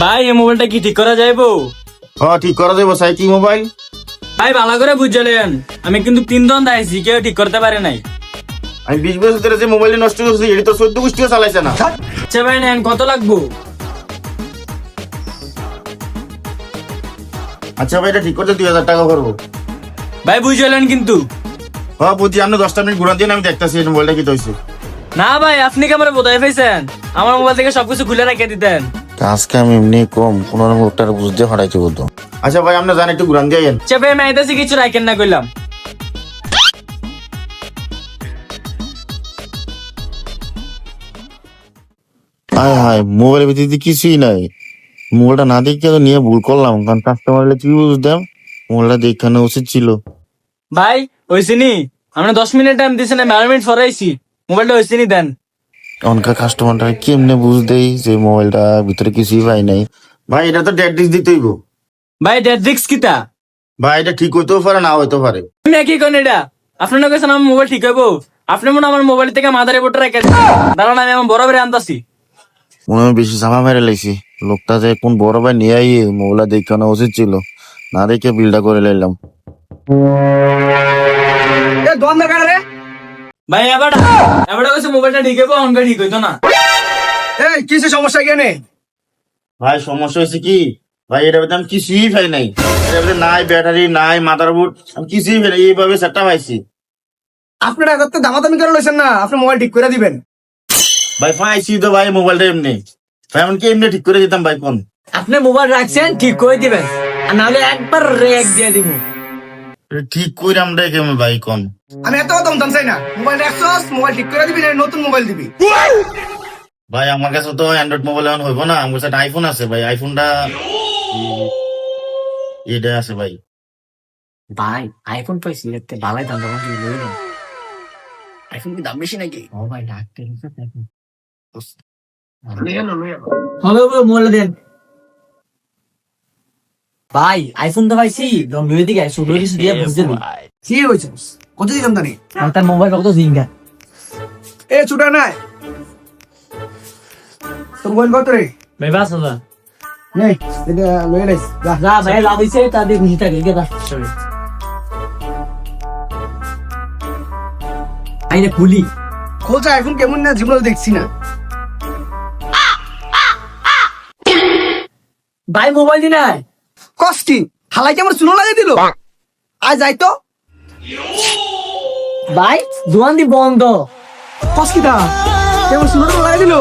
ভাই এই মোবাইলটা কি ঠিক করা যাইবো হ ঠিক করা যাব সাই কি মোবাইল? ভাই ভালো করে বুঝলেন আমি কিন্তু তিন দন দাইছি কেউ ঠিক করতে পারে নাই। আমি বিশ বছর ধরে যে মোবাইল নষ্ট করছি এটি তো চোদ্দ গোষ্ঠীও চালাইছে না। আচ্ছা ভাই নেন কত লাগবো? আচ্ছা ভাই এটা ঠিক করতে দুই হাজার টাকা করব। ভাই বুঝলেন কিন্তু। হ বুঝি আপনি দশটা মিনিট ঘুরান দিন আমি দেখতেছি মোবাইলটা কি হয়েছে না ভাই আপনি কি আমার বোধাই পাইছেন? আমার মোবাইল থেকে সবকিছু খুলে রেখে দিতেন। আজকে আমি এমনি কম পনেরো লোকটা বুঝতে হারাইছি বলতো আচ্ছা ভাই আপনি জানেন একটু ঘুরান দিয়ে আচ্ছা ভাই আমি আইতাছি কিছু রাখেন না কইলাম। হায় হায় মোবাইলের ভিতরে কিছুই নাই। মোবাইলটা না দেখে তো নিয়ে ভুল করলাম কারণ কাস্টমার হলে কি বুঝতাম? মোবাইলটা দেখানো উচিত ছিল। ভাই হয়েছে নি? আমরা দশ মিনিট টাইম দিয়েছেন আমি বারো মিনিট ফরাইছি মোবাইলটা হয়েছে নি দেন। এখনকার কাস্টমারটা কেমনে বুঝদেই যে মোবাইলটা ভিতরে কিছুই পাই নাই? ভাই এটা তো ডেট ডিস্ক দিতেই গো ভাই ডেট রিক্স কিতা? ভাই এটা ঠিক হইতেও পারে না হইতে পারে। আমি কি কোন এটা? আপনার কাছে আমার মোবাইল ঠিক হইব। আপনি মনে আমার মোবাইল থেকে মাদারে বোর্ড রেখে। দাঁড়ান আমি আমার বড় বেড়ে আনতাছি। মনে হয় বেশি চাপা মেরে লাইছি। লোকটা যে কোন বড় ভাই নিয়ে আইয়ে মোবাইলটা দেখানো উচিত ছিল। না দেখে বিলটা করে লাইলাম। এ কারা রে? ভাই এবার এবার কাছে মোবাইলটা ঠিক হইব অনকে ঠিক হইতো না। এই কিছু সমস্যা কেন ভাই সমস্যা হয়েছে কি? ভাই এটা আমি কিছুই পাই নাই। ভিতরে নাই ব্যাটারি নাই মাদারবোর্ড আমি কিছুই পাই নাই এইভাবে সেটটা পাইছি আপনারা এত দামাদামি করে লইছেন না আপনি মোবাইল ঠিক করে দিবেন। ভাই পাইছি তো ভাই মোবাইলটা এমনি। ভাই এমনকি এমনি ঠিক করে দিতাম ভাই কোন আপনি মোবাইল রাখছেন ঠিক করে দিবেন। আর নাহলে একবার রেক দিয়ে দিব। এটা ঠিক করে আমরা কেমন ভাই কোন আমি এত দাম দাম চাই না। মোবাইল রাখছস মোবাইল ঠিক করে দিবি না নতুন মোবাইল দিবি। ভাই আমার কাছে তো অ্যান্ড্রয়েড মোবাইল এখন হইব না আমার কাছে আইফোন আছে ভাই আইফোনটা এটা আছে ভাই। ভাই আইফোন পাইছি এতে ভালোই দাম তখন কি লই না আইফোন কি দাম বেশি নাকি? ও ভাই ডাক্তার হবে বলে মোবাইল দেন। ভাই আইফোন তো পাইছি দম লই দিকে দিয়ে কি হয়েছে কত দিলাম জানি আর তার মোবাইল কত জিঙ্গা এ ছুটা নাই। তোর মোবাইল কত রে ভাই বাস না নেই এটা লাইস যা। যা ভাই লাভ হইছে তাদের খুশি থাকে গেদা আইনে খুলি খোঁজা এখন কেমন না জীবন দেখছি না। ভাই মোবাইল দি নাই? কস কি? হালাই কি আমার চুনো লাগে দিল? আজ যাই তো। ভাই দোয়ান দি বন্ধ। কস কি দা কেমন শুনো লাগে দিল?